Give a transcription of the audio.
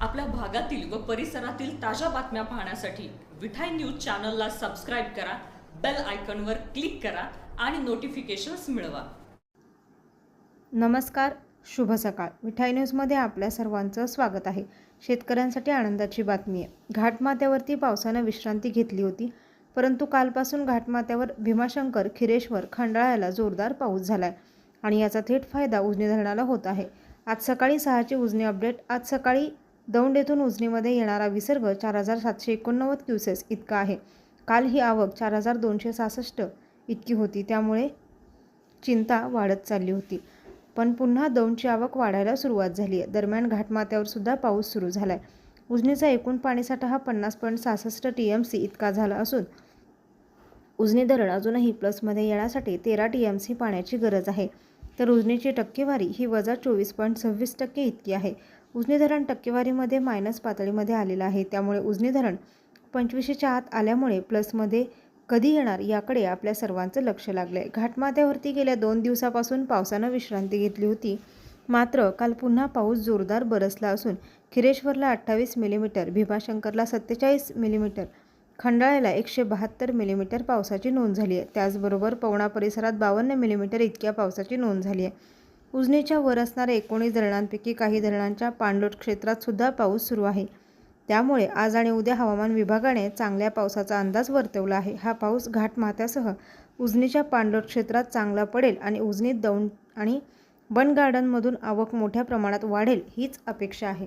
आपल्या भागातील व परिसरातील ताज्या बातम्या पाहण्यासाठी विठाई न्यूज चॅनलला सबस्क्राईब करा बेल आयकॉनवर क्लिक करा आणि नोटिफिकेशन्स मिळवा. नमस्कार शुभ सकाळ. मिठाई न्यूजमध्ये आपल्या सर्वांचं स्वागत आहे. शेतकऱ्यांसाठी आनंदाची बातमी आहे. घाटमाथ्यावरती पावसानं विश्रांती घेतली होती परंतु कालपासून घाटमाथ्यावर भीमाशंकर खिरेश्वर खंडाळ्याला जोरदार पाऊस झाला आहे आणि याचा थेट फायदा उजनी धरणाला होत आहे. आज सकाळी सहाची उजनी अपडेट. आज सकाळी दौंड येथून उजनीमध्ये येणारा विसर्ग चार हजार सातशे एकोणनव्वद क्युसेस इतका आहे. काल ही आवक चार हजार दोनशे सहासष्ट इतकी होती. त्यामुळे चिंता वाढत चालली होती. पण पुन्हा दौंडची आवक वाढायला सुरुवात झाली आहे. दरम्यान घाटमाथ्यावर सुद्धा पाऊस सुरू झाला आहे उजनीचा एकूण पाणीसाठा हा पन्नास पॉईंट सहासष्ट टी एम सी इतका झाला असून उजनी धरण अजूनही प्लसमध्ये येण्यासाठी तेरा टी एम सी पाण्याची गरज आहे. तर उजनीची टक्केवारी ही वजा चोवीस पॉईंट सव्वीस टक्के इतकी आहे. उजनी धरण टक्केवारीमध्ये मायनस पातळीमध्ये आलेलं आहे. त्यामुळे उजनी धरण पंचवीसशेच्या आत आल्यामुळे प्लसमध्ये कधी येणार याकडे आपल्या सर्वांचं लक्ष लागलं आहे घाटमाथ्यावरती गेल्या दोन दिवसापासून पावसानं विश्रांती घेतली होती. मात्र काल पुन्हा पाऊस जोरदार बरसला असून खिरेश्वरला अठ्ठावीस मिलीमीटर भीमाशंकरला सत्तेचाळीस मिलीमीटर खंडाळ्याला एकशे बहात्तर मिलीमीटर पावसाची नोंद झाली आहे. त्याचबरोबर पवना परिसरात बावन्न मिलीमीटर इतक्या पावसाची नोंद झाली आहे. उजनीच्या वर असणाऱ्या एकोणीस धरणांपैकी काही धरणांच्या पाणलोट क्षेत्रात सुद्धा पाऊस सुरू आहे. त्यामुळे आज आणि उद्या हवामान विभागाने चांगल्या पावसाचा अंदाज वर्तवला आहे. हा पाऊस घाटमाथ्यासह उजनीच्या पाणलोट क्षेत्रात चांगला पडेल आणि उजनीत दौंड आणि बन गार्डनमधून आवक मोठ्या प्रमाणात वाढेल हीच अपेक्षा आहे.